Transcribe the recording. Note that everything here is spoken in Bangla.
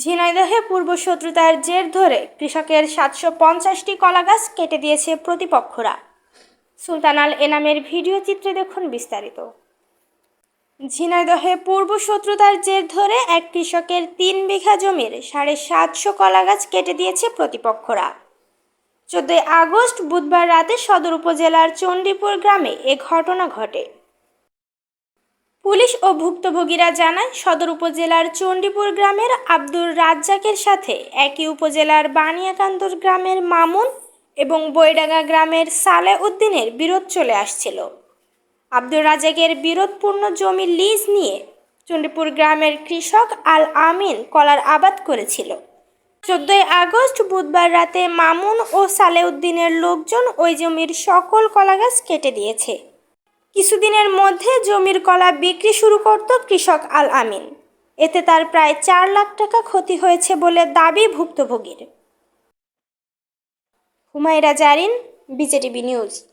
ঝিনাইদহে পূর্বশত্রুতার জের ধরে কৃষকের সাতশো পঞ্চাশটি কলা গাছ কেটে দিয়েছে প্রতিপক্ষরা। সুলতানাল এনামের ভিডিও চিত্রে দেখুন বিস্তারিত। ঝিনাইদহে পূর্বশত্রুতার জের ধরে এক কৃষকের তিন বিঘা জমির সাড়ে সাতশো কলা গাছ কেটে দিয়েছে প্রতিপক্ষরা। চোদ্দই আগস্ট বুধবার রাতে সদর উপজেলার চণ্ডীপুর গ্রামে এ ঘটনা ঘটে। পুলিশ ও ভুক্তভোগীরা জানায়, সদর উপজেলার চণ্ডীপুর গ্রামের আব্দুর রাজ্জাকের সাথে একই উপজেলার বানিয়াকান্দুর গ্রামের মামুন এবং বৈডাঙ্গা গ্রামের সালে উদ্দিনের বিরোধ চলে আসছিল। আব্দুর রাজ্জাকের বিরোধপূর্ণ জমি লিজ নিয়ে চণ্ডীপুর গ্রামের কৃষক আল আমিন কলার আবাদ করেছিল। চোদ্দই আগস্ট বুধবার রাতে মামুন ও সালেউদ্দিনের লোকজন ওই জমির সকল কলাগাছ কেটে দিয়েছে। কিছুদিনের মধ্যে জমির কলা বিক্রি শুরু করত কৃষক আল আমিন। এতে তার প্রায় চার লাখ টাকা ক্ষতি হয়েছে বলে দাবি ভুক্তভোগীর। Humaira Zarin, BJTV news.